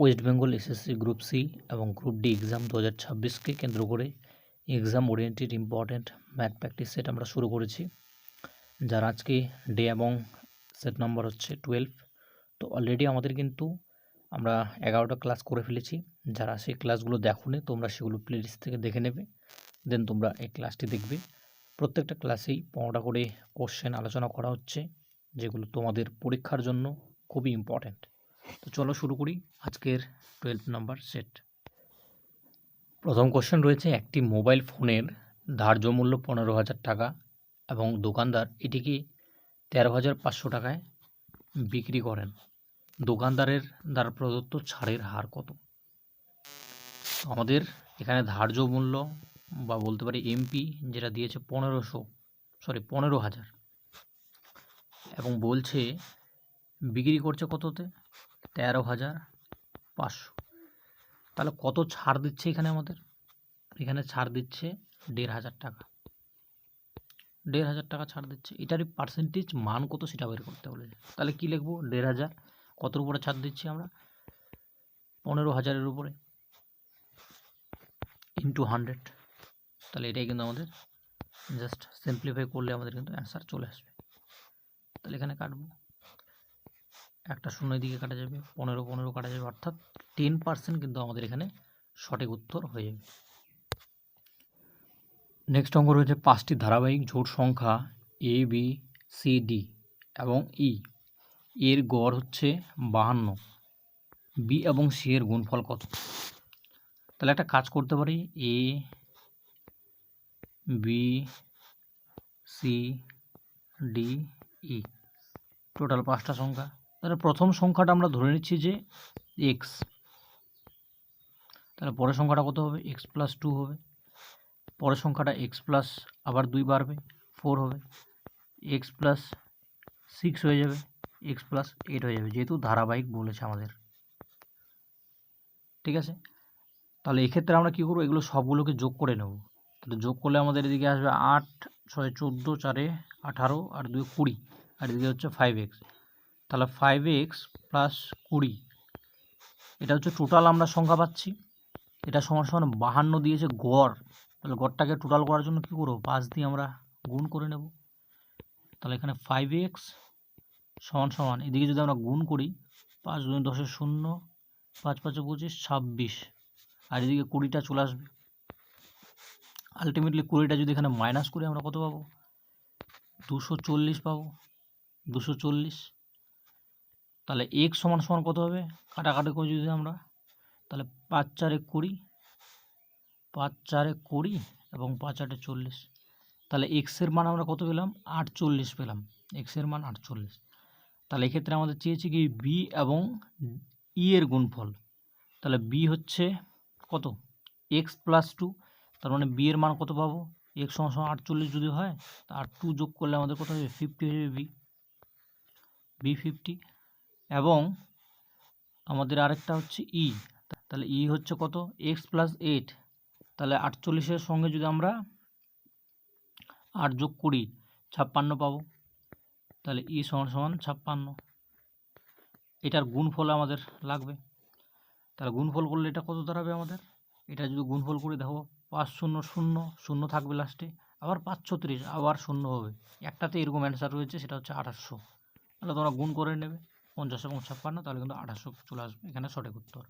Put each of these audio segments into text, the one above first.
West Bengal SSC group C এবং group D exam দু হাজার ছাব্বিশকে কেন্দ্র করে exam oriented important math practice set আমরা শুরু করেছি, যার আজকে ডে এবং সেট নাম্বার হচ্ছে টুয়েলভ তো অলরেডি আমাদের কিন্তু আমরা এগারোটা ক্লাস করে ফেলেছি, যারা সেই ক্লাসগুলো দেখোনি তোমরা সেগুলো প্লেলিস্ট থেকে দেখে নেবে দেন তোমরা এই ক্লাসটি দেখবে। প্রত্যেকটা ক্লাসেই পনেরোটা করে কোশ্চেন আলোচনা করা হচ্ছে, যেগুলো তোমাদের পরীক্ষার জন্য খুবই ইম্পর্ট্যান্ট তো চলো শুরু করি আজকের টুয়েলভ নাম্বার সেট প্রথম কোশ্চেন রয়েছে, একটি মোবাইল ফোনের ধার্য মূল্য পনেরো হাজার টাকা এবং দোকানদার এটিকে তেরো হাজার পাঁচশো টাকায় বিক্রি করেন? দোকানদারের দ্বারা প্রদত্ত ছাড়ের হার কত? আমাদের এখানে ধার্য মূল্য বা বলতে পারি এমপি যেটা দিয়েছে পনেরোশো সরি পনেরো হাজার এবং বলছে বিক্রি করছে কততে? তেরো হাজার পাঁচশো। তাহলে কত ছাড় দিচ্ছে এখানে আমাদের? এখানে ছাড় দিচ্ছে দেড় হাজার টাকা। দেড় হাজার টাকা ছাড় দিচ্ছে। এটারই পার্সেন্টেজ মান কত সেটা বের করতে বলেছে। তাহলে কি লিখব? দেড় হাজার। কতর উপরে ছাড় দিচ্ছি আমরা? পনেরো হাজারের উপরে। ইন্টু হান্ড্রেড তাহলে এটাই কিন্তু আমাদের জাস্ট সিম্পলিফাই করলে আমাদের কিন্তু অ্যান্সার চলে আসবে। তাহলে এখানে কাটবো। একটা শূন্য দিকে কাটা যাবে, পনেরো পনেরো কাটা যাবে, অর্থাৎ টেন পার্সেন্ট কিন্তু আমাদের এখানে সঠিক উত্তর হয়ে যাবে। নেক্সট অঙ্ক রয়েছে পাঁচটি ধারাবাহিক জোট সংখ্যা এ বি সি ডি এবং ই এর গড় হচ্ছে বাহান্ন। বি এবং সি এর গুণফল কত? তাহলে একটা কাজ করতে পারি। A B C D E total পাঁচটা সংখ্যা। তাহলে প্রথম সংখ্যাটা আমরা ধরে নিচ্ছি যে এক্স তাহলে পরের সংখ্যাটা কত হবে? এক্স প্লাস টু হবে। পরের সংখ্যাটা এক্স প্লাস আবার দুই বাড়বে ফোর হবে। এক্স প্লাস সিক্স হয়ে যাবে এক্স প্লাস এইট হয়ে যাবে, যেহেতু ধারাবাহিক বলেছে আমাদের। ঠিক আছে? তাহলে এক্ষেত্রে আমরা কী করব? এগুলো সবগুলোকে যোগ করে নেব। তাহলে যোগ করলে আমাদের এদিকে আসবে আট, ছয়, চোদ্দ, চারে আঠারো, আর দুই কুড়ি, আর এদিকে হচ্ছে ফাইভ এক্স তাহলে ফাইভ এক্স প্লাস কুড়ি। এটা হচ্ছে টোটাল আমরা সংখ্যা পাচ্ছি। এটা সমান সমান বাহান্ন দিয়েছে গড়। তাহলে গড়টাকে টোটাল করার জন্য কী করব? পাঁচ দিয়ে আমরা গুণ করে নেব। তাহলে এখানে ফাইভ এক্স সমান সমান, এদিকে যদি আমরা গুণ করি, পাঁচ দুই দশের শূন্য, পাঁচ পাঁচে পঁচিশ, ছাব্বিশ। আর এদিকে কুড়িটা চলে আসবে। আলটিমেটলি কুড়িটা যদি এখানে মাইনাস করি, আমরা কত পাবো? দুশো চল্লিশ পাবো। দুশো চল্লিশ। তাহলে এক সমান সমান কত হবে? কাটাকাটি করে যদি আমরা, তাহলে পাঁচ চারে কুড়ি, পাঁচ চারে কুড়ি এবং পাঁচ আটে চল্লিশ। তাহলে এক্সের মান আমরা কত পেলাম? আটচল্লিশ পেলাম। এক্সের মান আটচল্লিশ। তাহলে এক্ষেত্রে আমাদের চেয়েছে কি? বি এবং ই এর গুণফল। তাহলে বি হচ্ছে কত? এক্স প্লাস টু তার মানে বি এর মান কত পাবো? এক্স সমান সমান আটচল্লিশ যদি হয় আর টু যোগ করলে আমাদের কত হবে? ফিফটি হয়ে যাবে বি বি ফিফটি এবং আমাদের আরেকটা হচ্ছে ই তাহলে ই হচ্ছে কত? এক্স প্লাস এইট তাহলে আটচল্লিশের সঙ্গে যদি আমরা আট যোগ করি ছাপ্পান্ন পাবো। তাহলে ই সমান সমান ছাপ্পান্ন। এটার গুণফল আমাদের লাগবে। তাহলে গুণফল করলে এটা কত দাঁড়াবে আমাদের? এটা যদি গুণফল করে, দেখো, পাঁচ শূন্য শূন্য শূন্য থাকবে লাস্টে আবার পাঁচ ছত্রিশ, আবার শূন্য হবে। একটাতে এরকম অ্যান্সার রয়েছে, সেটা হচ্ছে আঠাশশো তাহলে তোমরা গুণ করে নেবে। পঞ্চাশ এবং ছাপ্পান্ন, তাহলে কিন্তু আঠাশশো চলে আসবে। এখানে সঠিক উত্তর।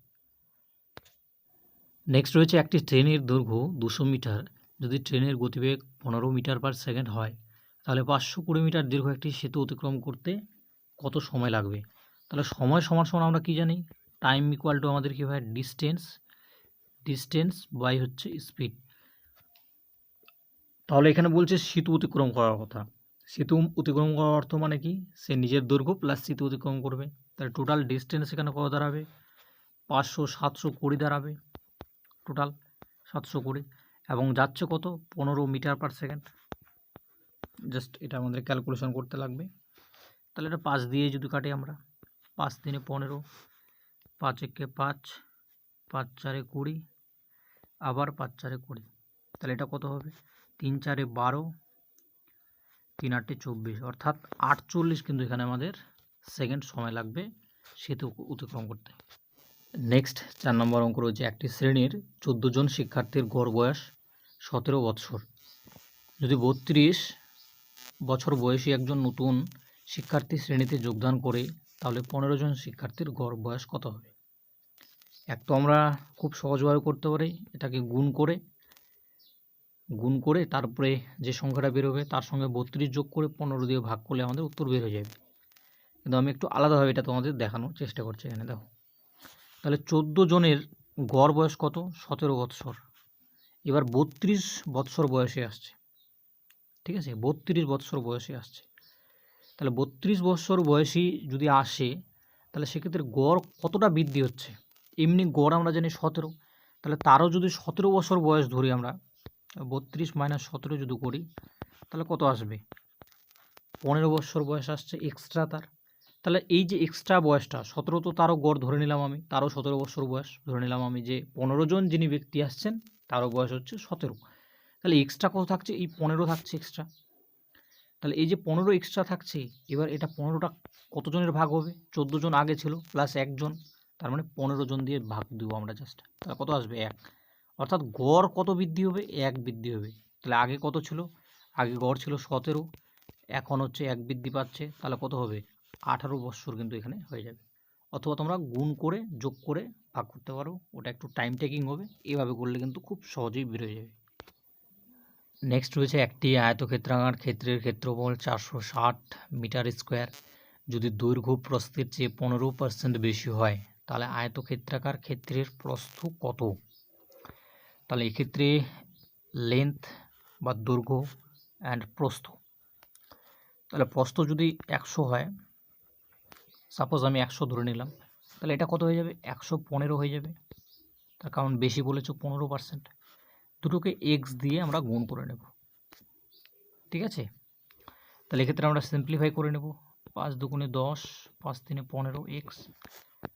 নেক্সট রয়েছে একটি ট্রেনের দৈর্ঘ্য দুশো মিটার। যদি ট্রেনের গতিবেগ পনেরো মিটার পার সেকেন্ড হয়, তাহলে পাঁচশো কুড়ি মিটার দীর্ঘ একটি সেতু অতিক্রম করতে কত সময় লাগবে? তাহলে সময় সমান সমান আমরা কী জানি? টাইম ইকুয়াল টু আমাদের কী হয়? ডিস্টেন্স ডিস্টেন্স বাই হচ্ছে স্পিড তাহলে এখানে বলছে সেতু অতিক্রম করার কথা। সেতু অতিক্রম করার অর্থ মানে কি? সে নিজের দৈর্ঘ্য প্লাস সেতু অতিক্রম করবে। তাহলে টোটাল ডিস্টেন্স এখানে কত দাঁড়াবে? পাঁচশো, সাতশো, কুড়ি দাঁড়াবে টোটাল সাতশো, কুড়ি। এবং যাচ্ছে কত? পনেরো মিটার পার সেকেন্ড জাস্ট এটা আমাদের ক্যালকুলেশন করতে লাগবে। তাহলে এটা পাঁচ দিয়ে যদি কাটি আমরা, পাঁচ দিনে পনেরো, পাঁচ একে পাঁচ পাঁচ চারে কুড়ি, আবার পাঁচ চারে কুড়ি। তাহলে এটা কত হবে? তিন চারে বারো তিন আটটি চব্বিশ। অর্থাৎ আটচল্লিশ কিন্তু এখানে আমাদের সেকেন্ড সময় লাগবে সেতু অতিক্রম করতে। নেক্সট চার নম্বর অঙ্ক রয়েছে, একটি শ্রেণির চোদ্দ জন শিক্ষার্থীর গড় বয়স সতেরো বৎসর। যদি বত্রিশ বছর বয়সী একজন নতুন শিক্ষার্থী শ্রেণীতে যোগদান করে, তাহলে পনেরো জন শিক্ষার্থীর গড় বয়স কত হবে? এক তো আমরা খুব সহজভাবে করতে পারি, এটাকে গুণ করে গুণ করে তারপরে যে সংখ্যাটা বেরোবে তার সঙ্গে বত্রিশ যোগ করে পনেরো দিয়ে ভাগ করলে আমাদের উত্তর বের হয়ে যাবে। কিন্তু আমি একটু আলাদাভাবে এটা তোমাদের দেখানোর চেষ্টা করছি এখানে, দেখো। তাহলে চোদ্দ জনের গড় বয়স কত? সতেরো বৎসর। এবার বত্রিশ বৎসর বয়সে আসছে। ঠিক আছে? বত্রিশ বৎসর বয়সে আসছে। তাহলে বত্রিশ বৎসর বয়সী যদি আসে, তাহলে সেক্ষেত্রে গড় কতটা বৃদ্ধি হচ্ছে? এমনি গড় আমরা জানি সতেরো। তাহলে তারও যদি সতেরো বছর বয়স ধরি আমরা বত্রিশ মাইনাস সতেরো যদি করি, তাহলে কত আসবে? পনেরো বছর বয়স আসছে এক্সট্রা তার। তাহলে এই যে এক্সট্রা বয়সটা, সতেরো তো তারও গড় ধরে নিলাম আমি, তারও সতেরো বছর বয়স ধরে নিলাম আমি যে পনেরো জন যিনি ব্যক্তি আসছেন, তারও বয়স হচ্ছে সতেরো। তাহলে এক্সট্রা কত থাকছে? এই পনেরো থাকছে এক্সট্রা তাহলে এই যে পনেরো এক্সট্রা থাকছে, এবার এটা পনেরোটা কতজনের ভাগ হবে? চোদ্দ জন আগে ছিল প্লাস একজন, তার মানে পনেরো জন দিয়ে ভাগ দেবো আমরা জাস্ট তাহলে কত আসবে? এক। অর্থাৎ গড় কত বৃদ্ধি হবে? এক বৃদ্ধি হবে। তাহলে আগে কত ছিল? আগে গড় ছিল সতেরো, এখন হচ্ছে এক বৃদ্ধি পাচ্ছে। তাহলে কত হবে? আঠারো বৎসর কিন্তু এখানে হয়ে যাবে। অথবা তোমরা গুণ করে, যোগ করে ভাগ করতে পারো। ওটা একটু টাইম টেকিং হবে। এভাবে করলে কিন্তু খুব সহজেই বের হয়ে যাবে। নেক্সট রয়েছে একটি আয়তক্ষেত্রাকার ক্ষেত্রের ক্ষেত্রফল চারশো ষাট মিটার স্কোয়ার। যদি দৈর্ঘ্য প্রস্থের চেয়ে পনেরো পার্সেন্ট বেশি হয়, তাহলে আয়তক্ষেত্রাকার ক্ষেত্রের প্রস্থ কত? তাহলে এক্ষেত্রে লেন্থ বা দৈর্ঘ্য অ্যান্ড প্রস্থ। তাহলে প্রস্থ যদি একশো হয় সাপোজ আমি একশো ধরে নিলাম, তাহলে এটা কত হয়ে যাবে? একশো পনেরো হয়ে যাবে। তার কারণ বেশি বলেছ পনেরো পার্সেন্ট দুটোকে এক্স দিয়ে আমরা গুণ করে নেব। ঠিক আছে? তাহলে এক্ষেত্রে আমরা সিম্পলিফাই করে নেব। পাঁচ দুগুণে দশ, পাঁচ তিনে পনেরো এক্স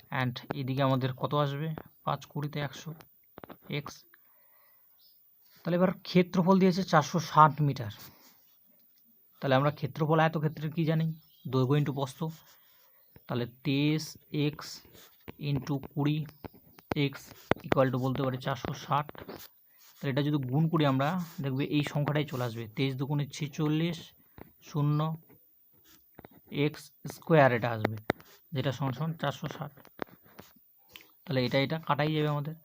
অ্যান্ড এদিকে আমাদের কত আসবে? পাঁচ কুড়িতে একশো এক্স তাহলে এবার ক্ষেত্রফল দিয়েছে চারশো ষাট মিটার। তাহলে আমরা ক্ষেত্রফল আয়তক্ষেত্রের কী জানি? দৈর্ঘ্য ইন্টু প্রস্থ তাহলে তেইশ এক্স ইন্টু কুড়ি এক্স ইকুয়াল টু বলতে পারি চারশো ষাট। তাহলে এটা যদি গুণ করি আমরা, দেখবে এই সংখ্যাটাই চলে আসবে। তেইশ দুগুণে ছেচল্লিশ শূন্য এক্স স্কোয়ার এটা আসবে, যেটা সমান চারশো ষাট। তাহলে এটা এটা কাটাই যাবে আমাদের।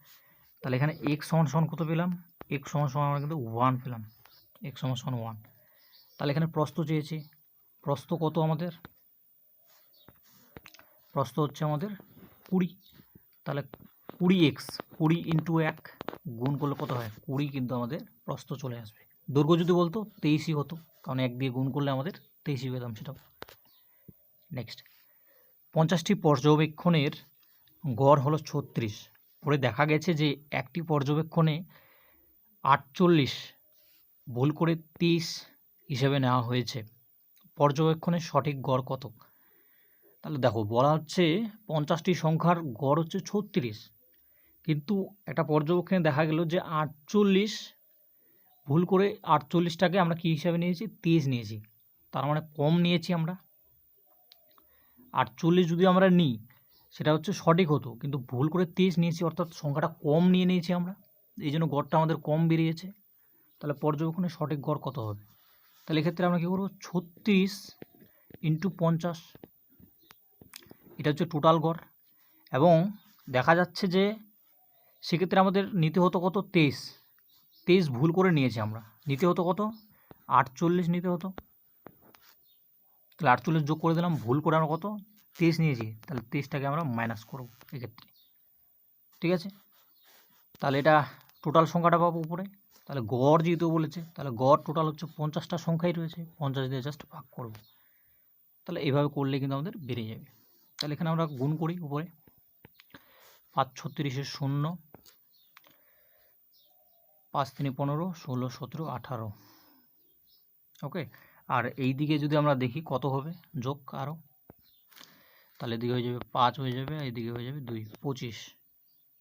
তাহলে এখানে এক্স সমান সমান কত পেলাম? এক্স সমান সমান আমরা কিন্তু ওয়ান পেলাম। এক্স সমান সমান ওয়ান তাহলে এখানে প্রস্থ চেয়েছি। প্রস্থ কত আমাদের? প্রস্থ হচ্ছে আমাদের কুড়ি। তাহলে কুড়ি এক্স কুড়ি ইন্টু এক গুণ করলে কত হয়? কুড়ি কিন্তু আমাদের প্রস্থ চলে আসবে। দৈর্ঘ্য যদি বলতো, তেইশই হতো। কারণ এক দিয়ে গুণ করলে আমাদের তেইশই পেতাম সেটাও। নেক্সট পঞ্চাশটি পর্যবেক্ষণের গড় হলো ছত্রিশ। পরে দেখা গেছে যে একটি পর্যবেক্ষণে আটচল্লিশ। ভুল করে তিরিশ হিসেবে নেওয়া হয়েছে। পর্যবেক্ষণের সঠিক গড় কত? তাহলে দেখো, বলা হচ্ছে পঞ্চাশটি সংখ্যার গড় হচ্ছে ছত্রিশ। কিন্তু একটা পর্যবেক্ষণে দেখা গেল যে আটচল্লিশ, ভুল করে আটচল্লিশটাকে আমরা কী হিসাবে নিয়েছি? তেইশ নিয়েছি। তার মানে কম নিয়েছি আমরা। আটচল্লিশ যদি আমরা নিই, সেটা হচ্ছে সঠিক হতো। কিন্তু ভুল করে তেইশ নিয়েছি, অর্থাৎ সংখ্যাটা কম নিয়ে নিয়েছি আমরা। এই জন্য গড়টা আমাদের কম বেরিয়েছে। তাহলে পর্যবেক্ষণে সঠিক গড় কত হবে? তাহলে এক্ষেত্রে আমরা কী করব? ছত্রিশ ইন্টু পঞ্চাশ। এটা হচ্ছে টোটাল গড়। এবং দেখা যাচ্ছে যে সেক্ষেত্রে আমাদের নিতে হতো কত? তেইশ। তেইশ ভুল করে নিয়েছি আমরা। নিতে হতো কত? আটচল্লিশ নিতে হতো। তাহলে আটচল্লিশ যোগ করে দিলাম, ভুল করে আমরা কত? তেইশ নিয়েছি। তাহলে তেইশটাকে আমরা মাইনাস করব এক্ষেত্রে। ঠিক আছে? তাহলে এটা টোটাল সংখ্যাটা পাবো উপরে। তাহলে গড় যেহেতু বলেছে, তাহলে গড় টোটাল হচ্ছে পঞ্চাশটা সংখ্যাই রয়েছে, পঞ্চাশ দিয়ে জাস্ট ভাগ করব। তাহলে এইভাবে করলে কিন্তু আমাদের বেড়ে যাবে। তাহলে এখানে আমরা গুণ করি উপরে। পাঁচ ছত্রিশের শূন্য, পাঁচ তিনে পনেরো, ষোলো, সতেরো, আঠারো। ওকে আর এই দিকে যদি আমরা দেখি কত হবে, যোগ আরও তাহলে এদিকে হয়ে যাবে পাঁচ হয়ে যাবে এদিকে হয়ে যাবে দুই, পঁচিশ।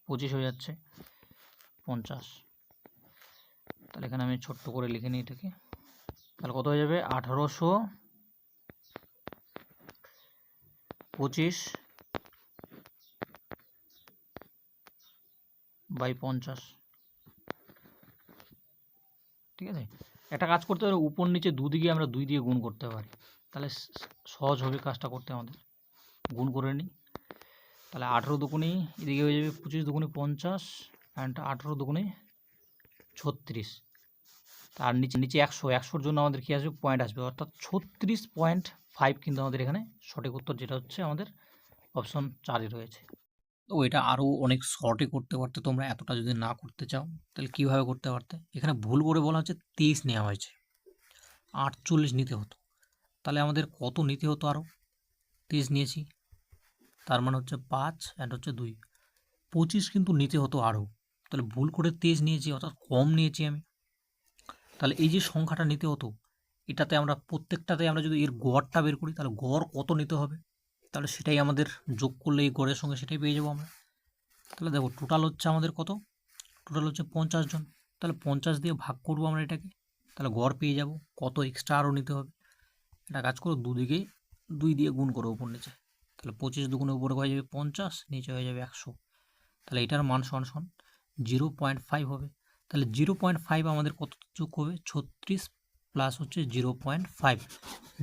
পঁচিশ হয়ে যাচ্ছে। পঞ্চাশ। তাহলে এখানে আমি ছোট্ট করে লিখে নিই এটাকে। তাহলে কত হয়ে যাবে? আঠারোশো পঁচিশ বাই পঞ্চাশ। ঠিক আছে? একটা কাজ করতে পারি উপর নিচে দুদিকে আমরা দুই দিয়ে গুণ করতে পারি। তাহলে সহজ হবে কাজটা করতে আমাদের। গুণ করে নিই। তাহলে আঠেরো দুগুণে, এদিকে হয়ে যাবে পঁচিশ দুগুণে পঞ্চাশ। অ্যান্ড আঠেরো দুগুণে ছত্রিশ। তার নিচে নিচে একশো, একশোর জন্য আমাদের কী আসবে? পয়েন্ট আসবে। অর্থাৎ ছত্রিশ পয়েন্ট ফাইভ কিন্তু আমাদের এখানে সঠিক উত্তর যেটা হচ্ছে আমাদের অপশন চারে রয়েছে। তো এটা আরও অনেক শর্টে করতে পারতে তোমরা, এতটা যদি না করতে চাও, তাহলে কীভাবে করতে পারতে? এখানে ভুল করে বলা হচ্ছে তেইশ নেওয়া হয়েছে। আটচল্লিশ নিতে হতো। তাহলে আমাদের কত নিতে হতো আরও? তেইশ নিয়েছি। তার মানে হচ্ছে পাঁচ অ্যান্ড হচ্ছে দুই। পঁচিশ কিন্তু নিতে হতো আরও। তাহলে ভুল করে তেজ নিয়েছি, অর্থাৎ কম নিয়েছি আমি। তাহলে এই যে সংখ্যাটা নিতে হতো, এটাতে আমরা প্রত্যেকটাতে আমরা যদি এর গড়টা বের করি, তাহলে গড় কত নিতে হবে? তাহলে সেটাই আমাদের যোগ করলে এই গড়ের সঙ্গে সেটাই পেয়ে যাব আমরা। তাহলে দেখো টোটাল হচ্ছে আমাদের কত? টোটাল হচ্ছে পঞ্চাশ জন। তাহলে পঞ্চাশ দিয়ে ভাগ করব আমরা এটাকে, তাহলে গড় পেয়ে যাব, কত এক্সট্রা আরও নিতে হবে? এটা কাজ করো, দুদিকে দুই দিয়ে গুণ করো উপর নিচে। তাহলে পঁচিশ দুগুণে উপরে হয়ে যাবে পঞ্চাশ, নিচে হয়ে যাবে একশো। তাহলে এটার মান সমান সমান জিরো পয়েন্ট ফাইভ হবে। তাহলে জিরো পয়েন্ট ফাইভ আমাদের কত যোগ হবে? ছত্রিশ প্লাস হচ্ছে জিরো পয়েন্ট ফাইভ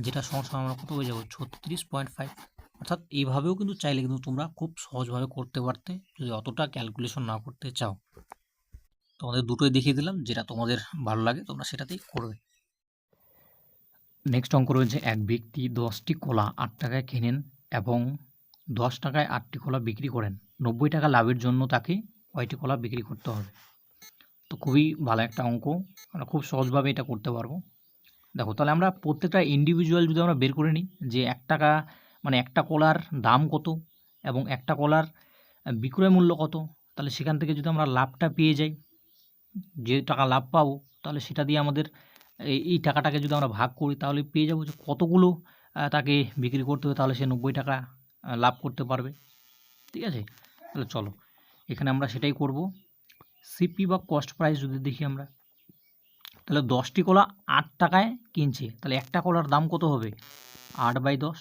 যেটা সমান আমরা কত হয়ে যাব? ছত্রিশ পয়েন্ট ফাইভ অর্থাৎ এইভাবেও কিন্তু চাইলে কিন্তু তোমরা খুব সহজভাবে করতে পারতে, যদি অতটা ক্যালকুলেশন না করতে চাও। তোমাদের দুটোই দেখিয়ে দিলাম, যেটা তোমাদের ভালো লাগে, তোমরা সেটাতেই করবে। নেক্সট অঙ্ক রয়েছে, এক ব্যক্তি দশটি কলা আট টাকায় কেনেন এবং দশ টাকায় আটটি কলা বিক্রি করেন। নব্বই টাকা লাভের জন্য তাকে কয়টি কলা বিক্রি করতে হবে। তো খুবই ভালো একটা অঙ্ক। আমরা খুব সহজভাবে এটা করতে পারব। দেখো, তাহলে আমরা প্রত্যেকটা ইন্ডিভিজুয়াল যদি আমরা বের করে নিই যে এক টাকা মানে একটা কলার দাম কত এবং একটা কলার বিক্রয় মূল্য কত, তাহলে সেখান থেকে যদি আমরা লাভটা পেয়ে যাই, যে টাকা লাভ পাবো, তাহলে সেটা দিয়ে আমাদের এই টাকাটাকে যদি আমরা ভাগ করি, তাহলে পেয়ে যাব যে কতগুলো তাকে বিক্রি করতে হবে, তাহলে সে নব্বই টাকা লাভ করতে পারবে। ঠিক আছে? তাহলে চলো। এখানে আমরা সেটাই করব। সিপি বা কস্ট প্রাইস যদি দেখি আমরা, তাহলে দশটি কলা আট টাকায় কিনছে, তাহলে একটা কলার দাম কত হবে? আট বাই দশ,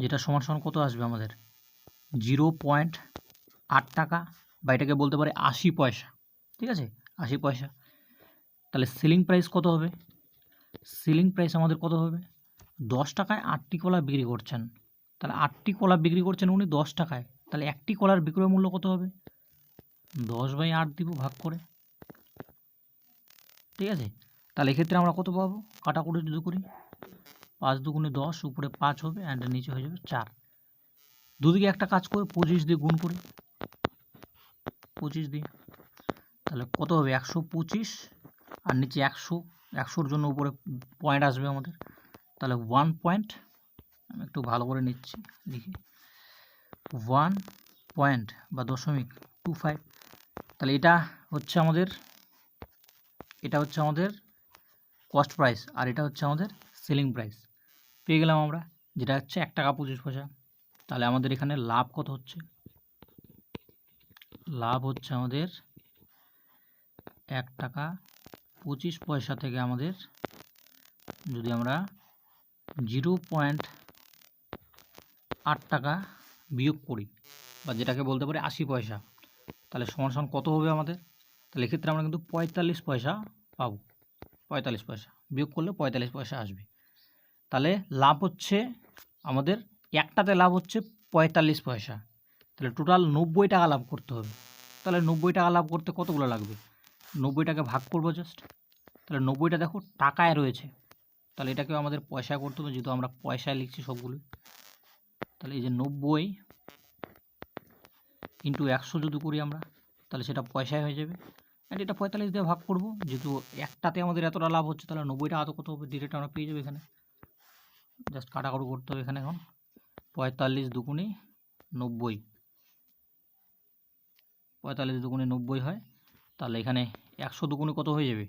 যেটা সমান সমান কত আসবে আমাদের? জিরো পয়েন্ট আট টাকা, বা এটাকে বলতে পারে আশি পয়সা, ঠিক আছে? আশি পয়সা। তাহলে সেলিং প্রাইস কত হবে? সেলিং প্রাইস আমাদের কত হবে? দশ টাকায় আটটি কলা বিক্রি করছেন। তাহলে আটটি কলা বিক্রি করছেন উনি দশ টাকায়। তাহলে একটি কলার বিক্রয় মূল্য কত হবে? দশ বাই আট দিব ভাগ করে। ঠিক আছে? তাহলে এক্ষেত্রে আমরা কত পাবো? কাটাকুটি যদি করি, পাঁচ দুগুণে দশ, উপরে পাঁচ হবে অ্যান্ড নিচে হয়ে যাবে চার। দুদিকে একটা কাজ করে পঁচিশ দিয়ে গুণ করি। পঁচিশ দিয়ে। তাহলে কত হবে? একশো পঁচিশ। আর নিচে একশো, একশোর জন্য উপরে পয়েন্ট আসবে আমাদের। তাহলে ওয়ান পয়েন্ট আমি একটু ভালো করে নিচ্ছি, লিখি। ওয়ান পয়েন্ট বা দশমিক টু ফাইভ। তাহলে এটা হচ্ছে আমাদের, এটা হচ্ছে আমাদের কস্ট প্রাইস আর এটা হচ্ছে আমাদের সেলিং প্রাইস পেয়ে গেলাম আমরা, যেটা হচ্ছে এক টাকা পঁচিশ পয়সা। তাহলে আমাদের এখানে লাভ কত হচ্ছে? লাভ হচ্ছে আমাদের এক টাকা পঁচিশ পয়সা থেকে আমাদের যদি আমরা জিরো পয়েন্ট আট টাকা বিয়োগ করি বা যেটাকে বলতে পারি আশি পয়সা, তাহলে সমান সমান কত হবে আমাদের? তাহলে এক্ষেত্রে আমরা কিন্তু পঁয়তাল্লিশ পয়সা পাবো। পঁয়তাল্লিশ পয়সা, বিয়োগ করলে পঁয়তাল্লিশ পয়সা আসবে। তাহলে লাভ হচ্ছে, আমাদের একটাতে লাভ হচ্ছে পঁয়তাল্লিশ পয়সা। তাহলে টোটাল নব্বই টাকা লাভ করতে হবে। তাহলে নব্বই টাকা লাভ করতে কতগুলো লাগবে? নব্বই টাকা ভাগ করব জাস্ট তাহলে নব্বইটা দেখো টাকায় রয়েছে। তাহলে এটাকেও আমাদের পয়সা করতে হবে, যেহেতু আমরা পয়সায় লিখছি সবগুলোই। তাহলে এই যে নব্বই ইন্টু একশো যদি করি আমরা, তাহলে সেটা পয়সায় হয়ে যাবে। অ্যান্ড এটা পঁয়তাল্লিশ দিয়ে ভাগ করব, যেহেতু একটাতে আমাদের এতটা লাভ হচ্ছে, তাহলে নব্বই টাকা তো কত হবে? ডিরেক্ট আমরা পেয়ে যাব এখানে। জাস্ট কাটাকাটু করতে হবে এখানে এখন। পঁয়তাল্লিশ দুগুণে নব্বই। পঁয়তাল্লিশ দুগুণে নব্বই হয়, তাহলে এখানে একশো দুগুণে কত হয়ে যাবে?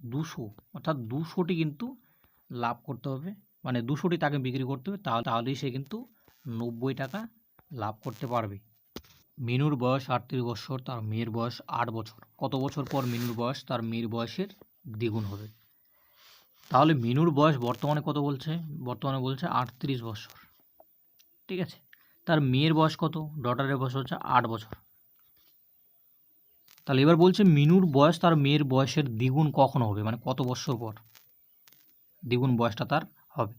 দুশো। অর্থাৎ দুশোটি কিন্তু লাভ করতে হবে। মানে দুশোটি তাকে বিক্রি করতে হবে, তাহলে তাহলেই সে কিন্তু নব্বই টাকা লাভ করতে পারবে। মিনুর বয়স আটত্রিশ বছর, তার মেয়ের বয়স আট বছর। কত বছর পর মিনুর বয়স? তার মেয়ের বয়সের দ্বিগুণ হবে। তাহলে মিনুর বয়স বর্তমানে কত বলছে? বর্তমানে বলছে আটত্রিশ বছর। ঠিক আছে? তার মেয়ের বয়স কত? ডটারের বয়স হচ্ছে আট বছর। তাহলে এবার বলছে মিনুর বয়স তার মেয়ের বয়সের দ্বিগুণ কখন হবে? মানে কত বছর পর? দ্বিগুণ বয়সটা তার হবে।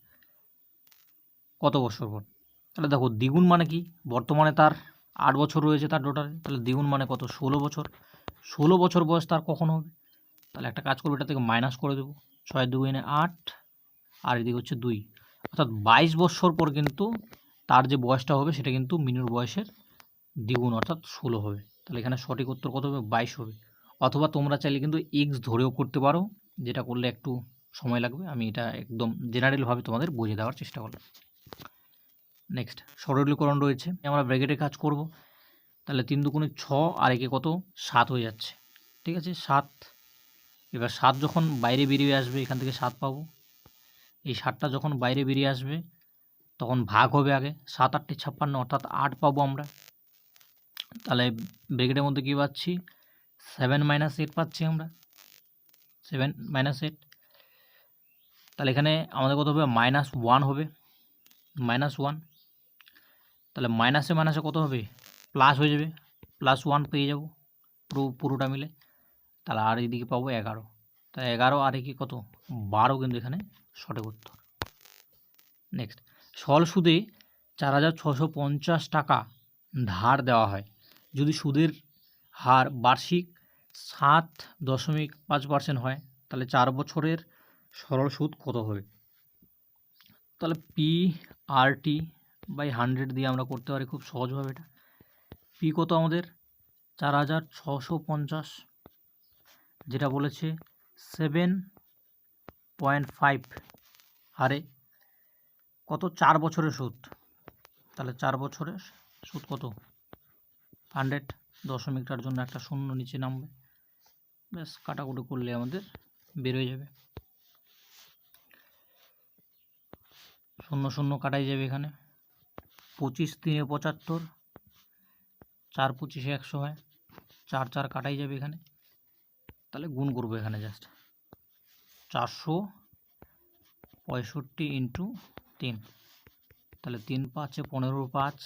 কত বছর পর? তাহলে দেখো দ্বিগুণ মানে কি? বর্তমানে তার আট বছর রয়েছে তার ডটারে তাহলে দ্বিগুণ মানে কত? ষোলো বছর। ষোলো বছর বয়স তার কখন হবে? তাহলে একটা কাজ করব এটা থেকে মাইনাস করে দেবো। ছয় দুগুণে আট, আর এদিকে হচ্ছে দুই। অর্থাৎ বাইশ বছর পর কিন্তু তার যে বয়সটা হবে, সেটা কিন্তু মিনুর বয়সের দ্বিগুণ, অর্থাৎ ষোলো হবে। তাহলে এখানে সঠিক উত্তর কত হবে? বাইশ হবে। অথবা তোমরা চাইলে কিন্তু এক্স ধরেও করতে পারো, যেটা করলে একটু সময় লাগবে। আমি এটা একদম জেনারেলভাবে তোমাদের বুঝিয়ে দেওয়ার চেষ্টা করলাম। নেক্সট সরলীকরণ রয়েছে। আমরা ব্র্যাকেটে কাজ করব। তাহলে তিন দুগুণে ছ আর একে কত? সাত হয়ে যাচ্ছে। ঠিক আছে? সাত। এবার সাত যখন বাইরে বেরিয়ে আসবে, এখান থেকে সাত পাবো। এই সাতটা যখন বাইরে বেরিয়ে আসবে, তখন ভাগ হবে আগে। সাত, আটটি, ছাপ্পান্ন, অর্থাৎ আট পাবো আমরা। তাহলে ব্রেকেটের মধ্যে কী পাচ্ছি? সেভেন মাইনাস এইট পাচ্ছি আমরা। Seven minus eight. তাহলে এখানে আমাদের কত হবে? মাইনাস ওয়ান হবে। Minus one. তাহলে মাইনাসে মাইনাসে কত হবে? প্লাস হয়ে যাবে। প্লাস ওয়ান পেয়ে যাব। পুরো, পুরোটা মিলে। তাহলে আর এদিকে পাবো এগারো। তাহলে এগারো আর কি কত? বারো কিন্তু এখানে সঠিক উত্তর। নেক্সট সল সুদে চার হাজার ছশো পঞ্চাশ টাকা ধার দেওয়া হয়। যদি সুদের হার বার্ষিক সাত দশমিক পাঁচ পার্সেন্ট হয়, তাহলে চার বছরের সরল সুদ কত হবে? তাহলে P R T by hundred দিয়ে আমরা করতে পারি, খুব সহজভাবে এটা। পি কত আমাদের? চার হাজার ছশো পঞ্চাশ। যেটা বলেছে সেভেন পয়েন্ট ফাইভ হারে কত? চার বছরের সুদ। তাহলে চার বছরের সুদ কত? হান্ড্রেড দশমিকটার জন্য একটা শূন্য নিচে নামবে। ব্যাস, কাটাকুটি করলে আমাদের বেরোয় যাবে। শূন্য শূন্য কাটাই যাবে এখানে। পঁচিশ তিনে পঁচাত্তর, চার পঁচিশে একশো হয়, চার চার কাটাই যাবে এখানে। তাহলে গুণ করব এখানে জাস্ট চারশো পঁয়ষট্টি ইন্টু তিন। তাহলে তিন পাঁচে পনেরো পাঁচ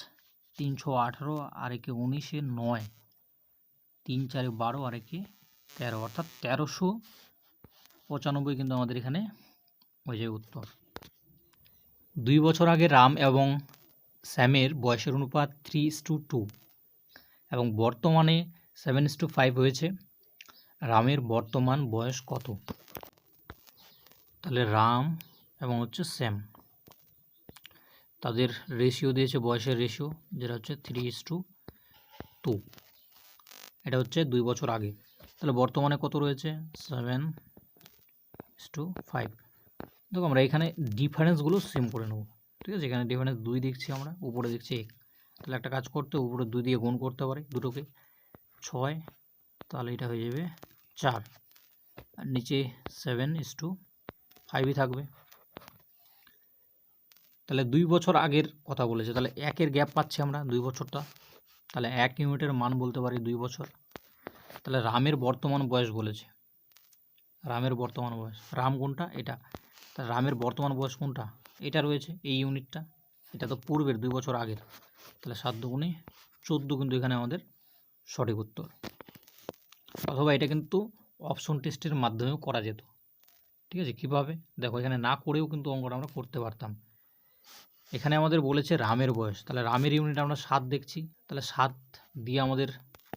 তিনশো আঠেরো, আর একে উনিশে নয়। তিন চারে বারো, আর একে তেরো। অর্থাৎ তেরোশো পঁচানব্বই কিন্তু আমাদের এখানে হয়ে যায় উত্তর। দুই বছর আগে রাম এবং স্যামের বয়সের অনুপাত থ্রি টু টু এবং বর্তমানে সেভেন টু ফাইভ হয়েছে। রামের বর্তমান বয়স কত? তাহলে রাম এবং হচ্ছে স্যাম। তাদের রেশিও দিয়েছে, বয়সের রেশিও যেটা হচ্ছে থ্রি ইস টু টু এটা হচ্ছে দুই বছর আগে। তাহলে বর্তমানে কত রয়েছে? সেভেন ইস টু ফাইভ দেখো আমরা এখানে ডিফারেন্সগুলো সেম করে নেব। ঠিক আছে? এখানে ডিফারেন্স দুই দেখছি আমরা, উপরে দেখছি এক। তাহলে একটা কাজ করতে উপরে দুই দিয়ে গুণ করতে পারি দুটোকে। ছয়, তাহলে এটা হয়ে যাবে চার। আর নিচে সেভেন ইস টু ফাইভই থাকবে। তাহলে দুই বছর আগের কথা বলেছে। তাহলে একের গ্যাপ পাচ্ছি আমরা দুই বছরটা। তাহলে এক ইউনিটের মান বলতে পারি দুই বছর। তাহলে রামের বর্তমান বয়স বলেছে। রামের বর্তমান বয়স। রাম কোনটা? এটা। তা রামের বর্তমান বয়স কোনটা? এটা রয়েছে, এই ইউনিটটা এটা তো পূর্বের দুই বছর আগের। তাহলে সাত দুগুণে চোদ্দ কিন্তু এখানে আমাদের সঠিক উত্তর। অথবা এটা কিন্তু অপশন টেস্টের মাধ্যমেও করা যেত। ঠিক আছে? কীভাবে? দেখো, এখানে না করেও কিন্তু অঙ্কটা আমরা করতে পারতাম। এখানে আমাদের বলেছে রামের বয়স। তাহলে রামের ইউনিট আমরা সাত দেখছি। তাহলে সাত দিয়ে আমাদের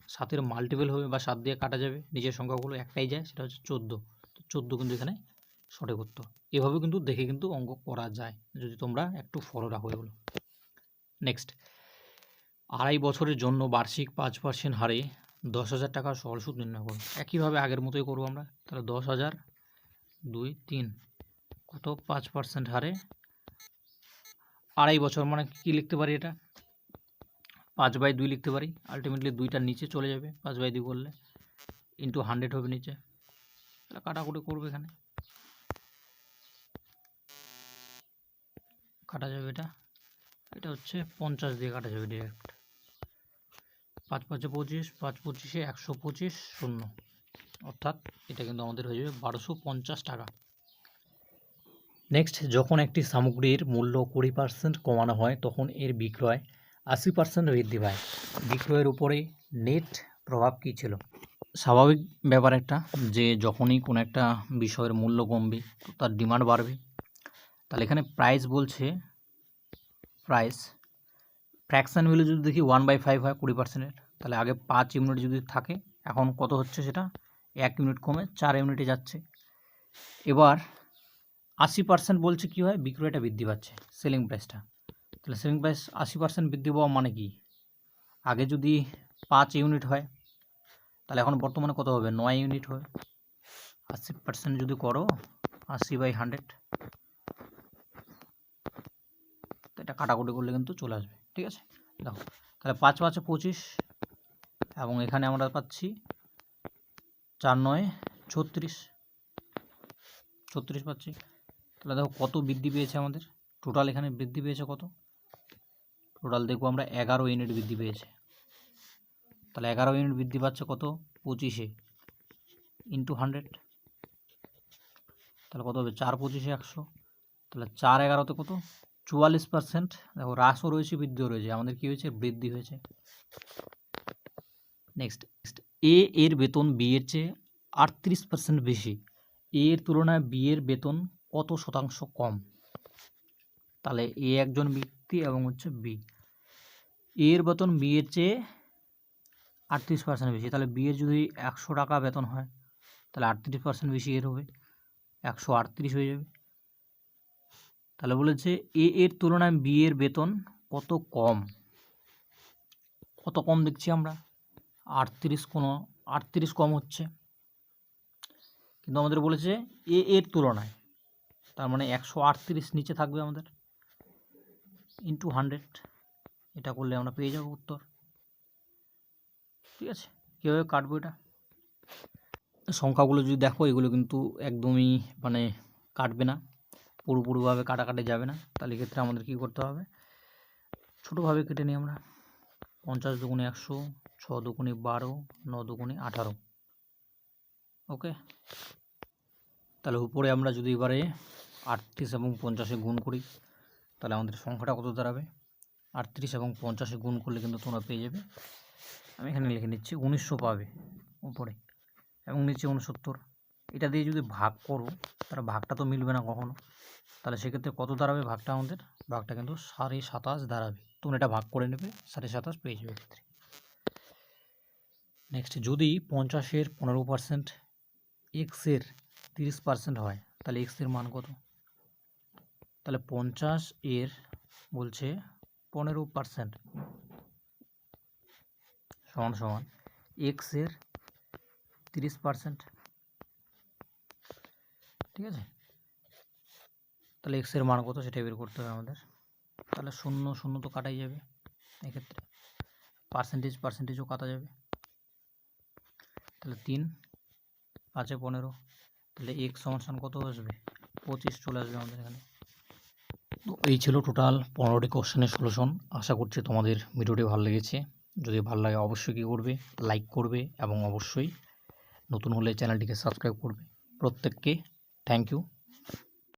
সাতের মাল্টিপল হবে বা সাত দিয়ে কাটা যাবে। নিজের সংখ্যাগুলো একটাই যায়, সেটা হচ্ছে চোদ্দ। তো চোদ্দ কিন্তু এখানে সঠিক উত্তর। এভাবে কিন্তু দেখে কিন্তু অঙ্ক করা যায়, যদি তোমরা একটু ফলো রাখো এগুলো। নেক্সট আড়াই বছরের জন্য বার্ষিক পাঁচ পার্সেন্ট হারে দশ হাজার টাকার সরল সুদ নির্ণয় করুন। একইভাবে আগের মতোই করব আমরা। তাহলে দশ হাজার দুই তিন, কত? পাঁচ পার্সেন্ট হারে আড়াই বছর মানে কি লিখতে পারি এটা? পাঁচ বাই দুই লিখতে পারি। আলটিমেটলি দুইটার নিচে চলে যাবে। পাঁচ বাই দুই করলে ইন্টু হান্ড্রেড হবে নিচে। তাহলে কাটাকুটি করবে এখানে। কাটা যাবে এটা। এটা হচ্ছে পঞ্চাশ দিয়ে কাটা যাবে ডিরেক্ট পাঁচ পাঁচে পঁচিশ, পাঁচ পঁচিশে একশো পঁচিশ, শূন্য। অর্থাৎ এটা কিন্তু আমাদের হয়ে যাবে বারোশো পঞ্চাশ টাকা। নেক্সট যখন একটি সামগ্রীর মূল্য কুড়ি পার্সেন্ট কমানো হয়, তখন এর বিক্রয় আশি পার্সেন্ট বৃদ্ধি পায়। বিক্রয়ের উপরে নেট প্রভাব কী ছিল? স্বাভাবিক ব্যাপার একটা যে, যখনই কোনো একটা বিষয়ের মূল্য কমবে, তার ডিমান্ড বাড়বে। তাহলে এখানে প্রাইস বলছে প্রাইস ফ্র্যাকশান ভ্যালু যদি দেখি ওয়ান বাই ফাইভ হয় কুড়ি পার্সেন্টের তাহলে আগে পাঁচ ইউনিট যদি থাকে, এখন কত হচ্ছে সেটা? এক ইউনিট কমে চার ইউনিটে যাচ্ছে। এবার আশি পার্সেন্ট বলছে কী হয়? বিক্রয়টা বৃদ্ধি পাচ্ছে সেলিং প্রাইসটা তাহলে সেলিং প্রাইস আশি পার্সেন্ট বৃদ্ধি পাওয়া মানে কি? আগে যদি পাঁচ ইউনিট হয়, তাহলে এখন বর্তমানে কত হবে? নয় ইউনিট হবে আশি পার্সেন্ট যদি করো, আশি বাই হান্ড্রেড এটা কাটাকুটি করলে কিন্তু চলে আসবে, ঠিক আছে? দেখো, তাহলে পাঁচ পাঁচে পঁচিশ এবং এখানে আমরা পাচ্ছি চার নয় ছত্রিশ। ছত্রিশ পাচ্ছি। তাহলে দেখো কত বৃদ্ধি পেয়েছে আমাদের? টোটাল এখানে বৃদ্ধি পেয়েছে কত? টোটাল দেখব আমরা এগারো ইউনিট বৃদ্ধি পেয়েছে। তাহলে এগারো ইউনিট বৃদ্ধি পাচ্ছে কত? পঁচিশে ইন্টু হান্ড্রেড তাহলে কত হবে? চার পঁচিশে একশো। তাহলে চার এগারোতে কত? চুয়াল্লিশ পার্সেন্ট দেখো হ্রাসও রয়েছে, বৃদ্ধিও রয়েছে। আমাদের কী হয়েছে? বৃদ্ধি হয়েছে। নেক্সট নেক্সট এ এর বেতন বি এর চেয়ে আটত্রিশ পার্সেন্ট বেশি। এ এর তুলনায় বি এর বেতন কত শতাংশ কম? তাহলে এ একজন ব্যক্তি এবং হচ্ছে বি এর বেতন বি এর চেয়ে আটত্রিশ পার্সেন্ট বেশি। তাহলে বি এর যদি একশো টাকা বেতন হয়, তাহলে আটত্রিশ পার্সেন্ট বেশি এর হবে। একশো আটত্রিশ হয়ে যাবে। তাহলে বলেছে এ এর তুলনায় বি এর বেতন কত কম? কত কম দেখছি আমরা? আটত্রিশ কোনো, আটত্রিশ কম হচ্ছে। কিন্তু আমাদের বলেছে এ এর তুলনায়, তার মানে একশো আটত্রিশ নিচে থাকবে আমাদের। ইন্টু হান্ড্রেড এটা করলে আমরা পেয়ে যাব উত্তর। ঠিক আছে? কীভাবে কাটবো এটা? সংখ্যাগুলো যদি দেখো, এগুলো কিন্তু একদমই মানে কাটবে না। পুরোপুরিভাবে কাটাকাটি যাবে না, তাহলে ক্ষেত্রে আমাদের কী করতে হবে? ছোটোভাবে কেটে নিই আমরা। পঞ্চাশ দুগুণে একশো, ছ দুগুণে বারো, ন দুগুণে আঠারো। ওকে? তাহলে উপরে আমরা যদি এবারে আটত্রিশ এবং পঞ্চাশে গুণ করি, তাহলে আমাদের সংখ্যাটা কত দাঁড়াবে? আটত্রিশ এবং পঞ্চাশে গুণ করলে কিন্তু তোমরা পেয়ে যাবে। আমি এখানে লিখে নিচ্ছি, উনিশশো পাবে উপরে এবং নিচে উনসত্তর। এটা দিয়ে যদি ভাগ করো, তাহলে ভাগটা তো মিলবে না কখনো। তাহলে সেক্ষেত্রে কত দাঁড়াবে ভাগটা আমাদের? ভাগটা কিন্তু সাড়ে সাতাশ দাঁড়াবে। তুমি এটা ভাগ করে নেবে, সাড়ে সাতাশ পেয়ে যাবে ক্ষেত্রে নেক্সট যদি পঞ্চাশের পনেরো পার্সেন্ট এক্সের তিরিশ পার্সেন্ট হয়, তাহলে এক্সের মান কত? তাহলে পঞ্চাশ এর বলছে পনেরো পার্সেন্ট সমান সমান, এক্সের তিরিশ পার্সেন্ট ঠিক আছে? তাহলে এক্সের মান কত সেটা বের করতে হবে আমাদের। তাহলে শূন্য শূন্য তো কাটাই যাবে এক্ষেত্রে। পার্সেন্টেজ পার্সেন্টেজও কাটা যাবে। তাহলে তিন, পাঁচে পনেরো। তাহলে সমান সমান কত আসবে? পঁচিশ চলে আসবে আমাদের এখানে। তো এই ছিল টোটাল পনেরোটি কোশ্চেনের সলিউশন আশা করছি তোমাদের ভিডিওটি ভালো লেগেছে। যদি ভালো লাগে অবশ্যই কী করবে? লাইক করবে এবং অবশ্যই নতুন হলে চ্যানেলটিকে সাবস্ক্রাইব করবে। প্রত্যেককে থ্যাংক ইউ